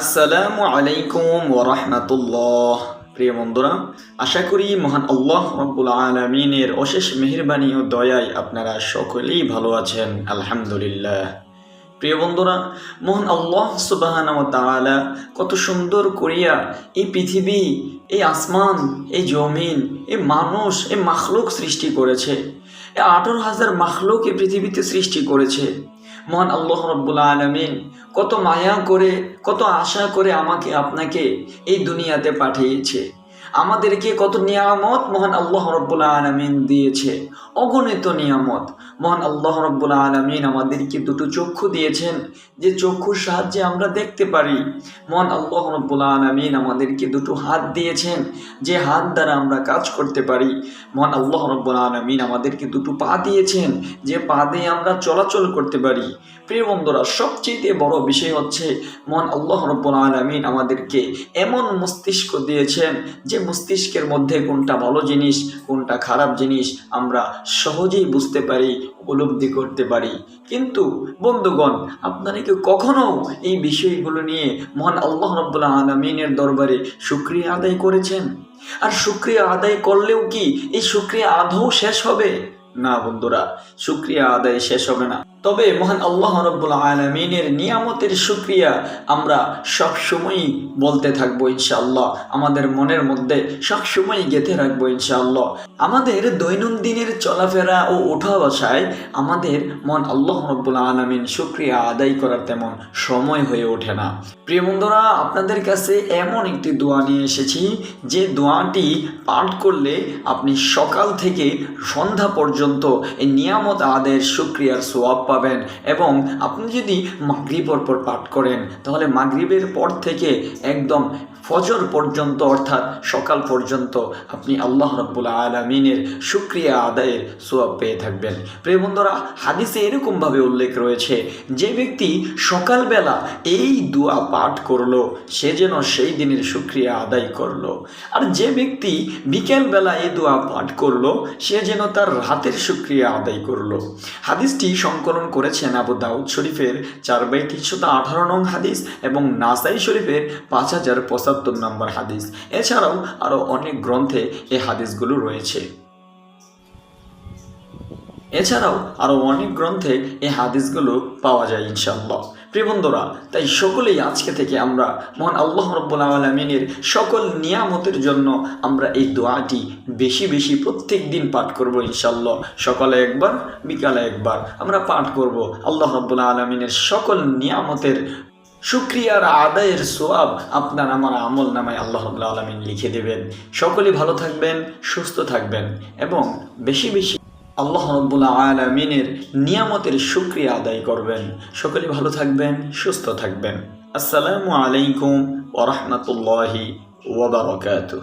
আসসালামু আলাইকুম ওরহমতুল্লাহ প্রিয় বন্ধুরা, আশা করি মহান আল্লাহ রব্বুল আলমিনের অশেষ মেহরবানি ও দয়ায় আপনারা সকলেই ভালো আছেন। আলহামদুলিল্লাহ। প্রিয় বন্ধুরা, মহান আল্লাহ সুবাহান কত সুন্দর করিয়া এই পৃথিবী, এই আসমান, এই জমিন, এই মানুষ, এই মাখলুক সৃষ্টি করেছে। এই আঠারো হাজার মাখলুক এই পৃথিবীতে সৃষ্টি করেছে। মহান আল্লাহ রব্বুল আলমিন কত মায়া করে, কত আশা করে আমাকে, আপনাকে এই দুনিয়াতে পাঠিয়েছে। আমাদেরকে কত নিয়ামত মহান আল্লাহ রব্বুল আলমিন দিয়েছে। অগণিত নিয়ামত। মহান আল্লাহ রব্বুল আলমিন আমাদেরকে দুটো চক্ষু দিয়েছেন। যে চক্ষুর সাহায্যে আমরা দেখতে পারি। মহান আল্লাহ রব্বুল আলমিন আমাদেরকে দুটো হাত দিয়েছেন। যে হাত দ্বারা আমরা কাজ করতে পারি। মহান আল্লাহ রব্বুল আলমিন আমাদেরকে দুটো পা দিয়েছেন। যে পা দিয়ে আমরা চলাচল করতে পারি। প্রিয় বন্ধুরা সবচেয়ে বড় বিষয় হচ্ছে, মহান আল্লাহ রব্বুল আলমিন আমাদেরকে এমন মস্তিষ্ক দিয়েছেন যে মস্তিষ্কের মধ্যে কোনটা ভালো জিনিস, কোনটা খারাপ জিনিস আমরা সহজেই বুঝতে পারি, উপলব্ধি করতে পারি। কিন্তু বন্ধুগণ, আপনারা কি কখনো এই বিষয়গুলো নিয়ে মহান আল্লাহ রব্বুল্লাহ আলমিনের দরবারে সুক্রিয়া আদায় করেছেন? আর সুক্রিয়া আদায় করলেও কি এই সুক্রিয়া আদৌ শেষ হবে? না বন্ধুরা সুক্রিয়া আদায় শেষ হবে না। তবে মহান আল্লাহ রব্বুল আলমিনের নিয়ামতের সুক্রিয়া আমরা সবসময়ই বলতে থাকব ইনশাআল্লাহ। আমাদের মনের মধ্যে সবসময়ই গেঁথে রাখব ইনশাআল্লাহ। আমাদের দৈনন্দিনের চলাফেরা ও ওঠা বসায় আমাদের মন আল্লাহ রব্বুল আলমিন সুক্রিয়া আদায় করার তেমন সময় হয়ে ওঠে না। প্রিয় বন্ধুরা, আপনাদের কাছে এমন একটি দোয়া নিয়ে এসেছি, যে দোয়াটি পাঠ করলে আপনি সকাল থেকে সন্ধ্যা পর্যন্ত এই নিয়ামত আদায়ের সুক্রিয়ার সোয়াব পাবেন। এবং আপনি যদি মাগরিব পর পাঠ করেন, তাহলে মাগরিবের পর থেকে একদম ফজর পর্যন্ত, অর্থাৎ সকাল পর্যন্ত আপনি আল্লাহ রব্বুল আলমিনের সুক্রিয়া আদায়ের সোয়াব পেয়ে থাকবেন। প্রিয় বন্ধুরা, হাদিসে এরকমভাবে উল্লেখ রয়েছে, যে ব্যক্তি সকালবেলা এই দোয়া পাঠ করল, সে যেন সেই দিনের সুক্রিয়া আদায় করল। আর যে ব্যক্তি বিকেলবেলা এই দোয়া পাঠ করল, সে যেন তার রাতের সুক্রিয়া আদায় করল। হাদিসটি সংকলন করেছেন আবু দাউদ শরীফের চার বাই তিনশত আঠারো নং হাদিস এবং নাসাই শরীফের পাঁচ হাজার পঁচাত্তর নম্বর হাদিস। এছাড়াও আরও অনেক গ্রন্থে এই হাদিসগুলো রয়েছে। এছাড়াও আরও অনেক গ্রন্থে এই হাদিসগুলো পাওয়া যায় ইনশাল্লাহ প্রিয় বন্ধুরা, তাই সকলেই আজকে থেকে আমরা মহান আল্লাহ রব্বুল আলমিনের সকল নিয়ামতের জন্য আমরা এই দোয়াটি বেশি বেশি প্রত্যেক দিন পাঠ করব ইনশাল্লাহ সকালে একবার, বিকালে একবার আমরা পাঠ করব আল্লাহ রব্বুল আলমিনের সকল নিয়ামতের শুক্রিয়ার আদায়ের সোয়াব আপনার আমার আমল নামায় আল্লাহ আলমিন লিখে দেবেন। সকলেই ভালো থাকবেন, সুস্থ থাকবেন এবং বেশি বেশি আল্লাহ রব্বুল্লা আলমিনের নিয়ামতের সুক্রিয়া আদায় করবেন। সকলে ভালো থাকবেন, সুস্থ থাকবেন। আসসালামু আলাইকুম ওরহমতুল্লাহি ওবরাকাতুহ